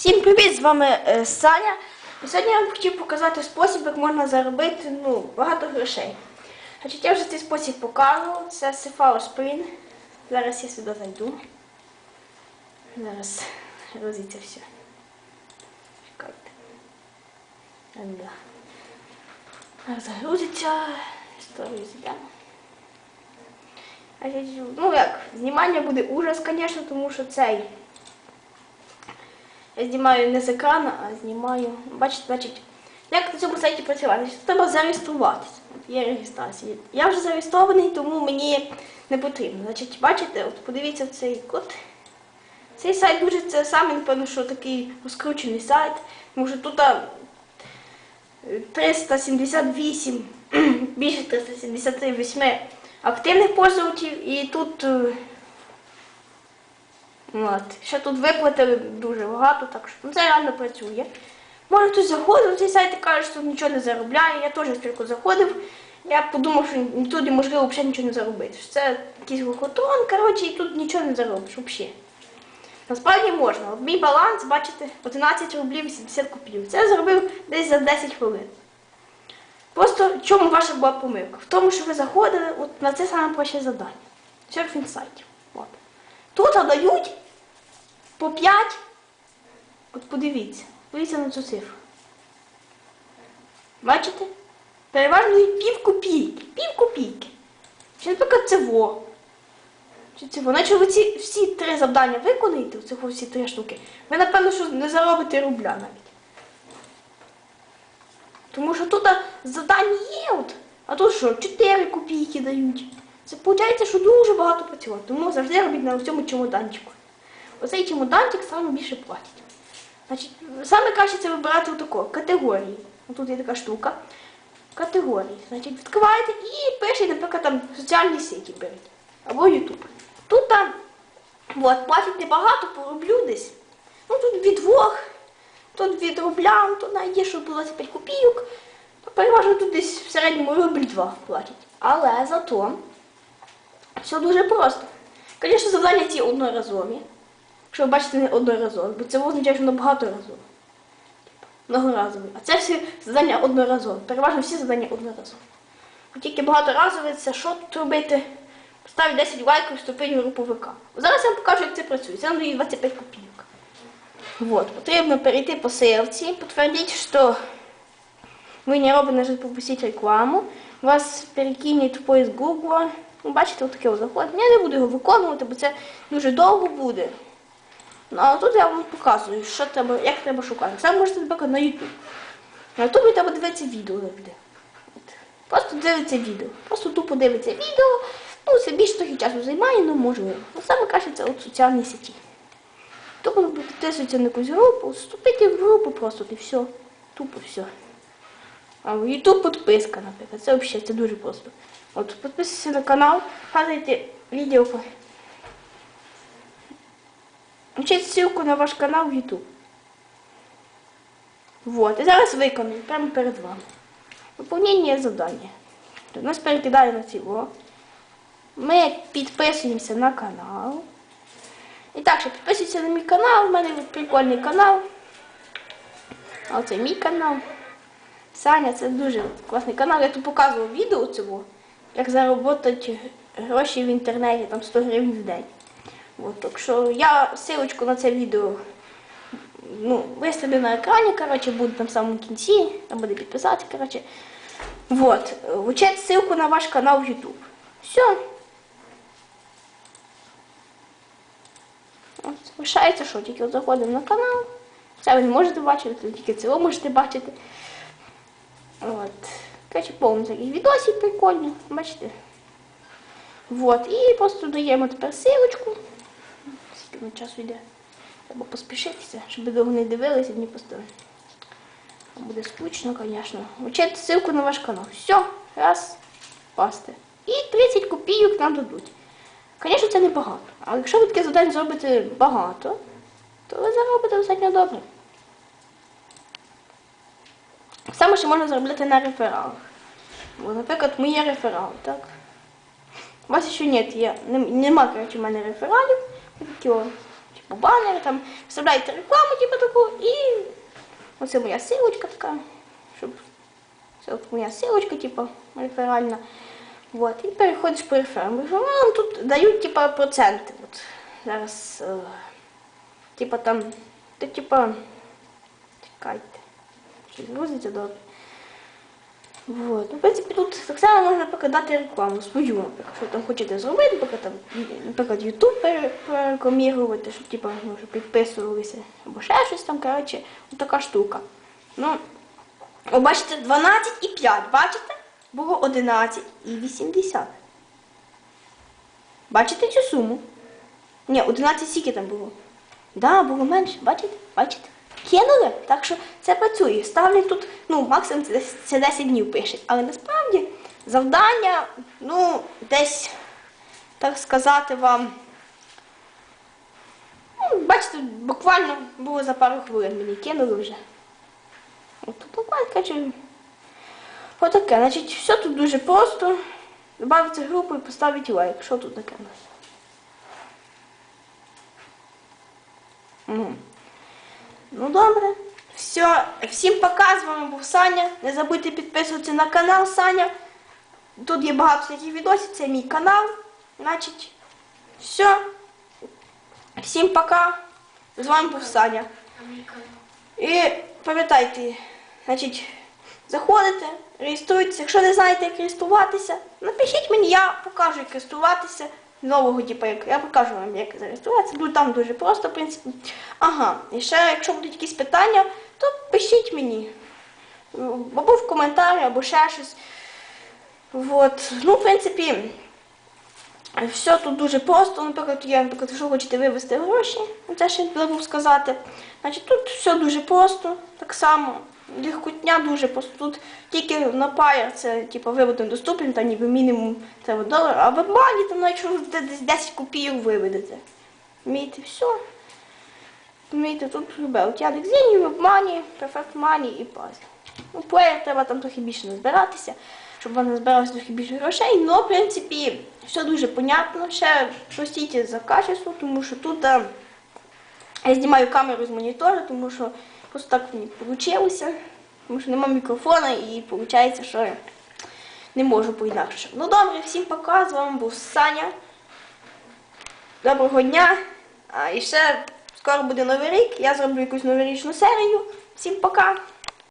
Всім привіт! З вами е, Саня. І сьогодні я вам хотів показати спосіб, як можна заробити ну, багато грошей. Значить, я вже цей спосіб показував. Це Cephalo Spring. Зараз я сюди зайду. Зараз грузиться все. Чекайте. Так, да. Загрузиться. Історію зайдемо. Ну як, знімання буде ужас, звісно, тому що цей. Знімаю не з екрану, а знімаю. Бачите, значить, як на цьому сайті працювати? Треба зареєструватися. Є реєстрація. Я вже зареєстрований, тому мені не потрібно. Значить, бачите, от подивіться цей код. Цей сайт дуже це саме, напевно, що такий розкручений сайт. Тому що тут 378, більше 378 активних пользователів і тут. От. Ще тут виплатили дуже багато, так що це реально працює. Може хтось заходив в цей сайт і каже, що тут нічого не заробляє. Я теж спочатку заходив. Я подумав, що тут неможливо взагалі нічого не заробити. Це якийсь лохотрон, коротше, і тут нічого не заробиш взагалі. Насправді можна. От мій баланс, бачите, 11 рублів 80 копійок. Це я зробив десь за 10 хвилин. Просто в чому ваша була помилка? В тому, що ви заходили от на це саме проще завдання. Серфінг. Тут дають по 5. От подивіться, подивіться на цю цифру. Бачите? Переважно і пів копійки. Пів копійки. Чи, наприклад, це во. Чи це во. Наче ви ці всі три завдання виконаєте, оце всі три штуки, ви, напевно, що не заробите рубля навіть. Тому що тут завдання є, от, а тут що, 4 копійки дають. Це виходить, що дуже багато працювати. Тому завжди робіть на цьому чемоданчику. Оцей чемоданчик саме більше платить. Значить, саме краще це вибирати отако, категорії. Тут є така штука. Категорії. Значить, відкриваєте і пишете, наприклад, там соціальні сеті беріть. Або Ютуб. Тут там от, платять небагато, по рублю десь. Ну тут від двох, тут від рубля, тут навіть що 25 копійок. То переважно тут десь в середньому рубль два платять. Але зато все дуже просто. Звісно, завдання ці одноразові. Якщо ви бачите не одноразові, бо це означає, що воно багаторазове. Многоразові. А це всі завдання одноразові. Переважно всі завдання одноразові. От тільки багаторазове це що тут робити? Поставити 10 лайків, вступити в групу ВК. Зараз я вам покажу, як це працює. Це нам дає 25 копійок. Вот. Потрібно перейти по ссылці, підтвердити, що ви не робите пропустити рекламу. Вас перекинуть в поиск Google. Ну, бачите, отаке от заходить. Я не буду його виконувати, бо це дуже довго буде. Ну, а тут я вам показую, що треба, як треба шукати. Це можете наприклад, на YouTube. На YouTube треба дивитися відео. Просто дивиться відео. Просто тупо дивиться відео. Ну, це більше трохи часу займає, ну можливо. Ну, саме краще це от соціальні сеті. Тупо підписується на якусь групу, вступити в групу просто і все. Тупо все. А в YouTube підписка, наприклад. Це взагалі це дуже просто. От підписуйтесь на канал, падайте відео. Включіть ссылку на ваш канал в YouTube. Вот. І зараз виконую прямо перед вами. Выполнение завдання. То нас перекидає на цього. Ми підписуємося на канал. І так, що підписуйтесь на мій канал, у мене прикольний канал. А це мій канал. Саня, це дуже класний канал. Я тут показував відео цього, як заробити гроші в інтернеті, там 100 гривень в день. От, так що я ссылочку на це відео ну, виставлю на екрані, коротше, буде там в самому кінці, там буде підписати, коротше. Вот. Вчать ссылку на ваш канал в YouTube. Все. От, лишається що, тільки от заходимо на канал. Це ви не можете бачити, тільки це ви можете бачити. От. Коротше, повний такий відосик прикольний, бачите? Вот. І просто даємо тепер силочку. Скільки часу йде. Треба поспішитися, щоб довго не дивилися, не поставили. Буде скучно, звісно. Вчити ссылку на ваш канал. Все, раз, пасти. І 30 копійок нам дадуть. Звісно, це не багато. Але якщо ви таке завдання зробите багато, то ви заробите достатньо добре. Саме ще можна заробляти на рефералах. Бо, наприклад, ми є реферал, так? У вас ще ні, є, нема, коротше, в мене рефералів. Такі о, типу, банер, там вставляєте рекламу, типу таку, і оце моя силочка така, щоб це от моя силочка, типу, реферальна. Вот, і переходиш по реферам. Рефералам тут дають типа проценти. От зараз, е, типа там, ти типа, чекайте, щось грузиться добре. Вот. Ну, в принципі, тут так само можна покидати рекламу свою, наприклад, що там хочете зробити, наприклад, там, наприклад, YouTube пере- перерекламувати, щоб типа, ну, щоб підписувалися, або ще щось там, коротше, от така штука. Ну, о, бачите, 12 і 5, бачите? Було 11 і 80. Бачите цю суму? Ні, 11 скільки там було? Да, було менше, бачите? Бачите? Кинули, так що це працює. Ставлять тут, ну, максимум це десь- це 10 днів пишуть. Але насправді завдання, ну, десь, так сказати вам. Ну, бачите, буквально було за пару хвилин мені кинули вже. От тут буквально, отаке. Значить, все тут дуже просто. Добавити групу і поставити лайк. Що тут таке у нас? Ну добре. Все, всім пока, з вами був Саня. Не забудьте підписуватися на канал Саня. Тут є багато всяких відосів, це мій канал. Значить, все. Всім пока. З вами був Саня. І пам'ятайте, значить, заходите, реєструйтеся. Якщо не знаєте, як реєструватися, напишіть мені, я покажу, як реєструватися. Нового, типу, як я покажу вам, як зареєструватися. Там дуже просто, в принципі. Ага, і ще, якщо будуть якісь питання, то пишіть мені. Або в коментарі, або ще щось. Вот. Ну, в принципі, все тут дуже просто. Наприклад, я, наприклад, якщо хочете вивести гроші, це ще не забув сказати. Значить, тут все дуже просто, так само. Легкотня дуже просто. Тут тільки на Pair це типу, вивод недоступний, там ніби мінімум треба долар, а в WebMoney там навіть десь 10 копійок виведете. Вмієте все. Вмієте, тут любе. От Яндекс Деньги, WebMoney, Perfect Money і Paz. Ну, Pair треба там трохи більше назбиратися, щоб вам назбиралося трохи більше грошей. Ну, в принципі, все дуже понятно. Ще простіть за качество, тому що тут. а, я знімаю камеру з монітора, тому що просто так мені вийшло. Тому що нема мікрофона і виходить, що я не можу по-інакше. Ну добре, всім пока. З вами був Саня. Доброго дня. А, і ще скоро буде новий рік. Я зроблю якусь новорічну серію. Всім пока.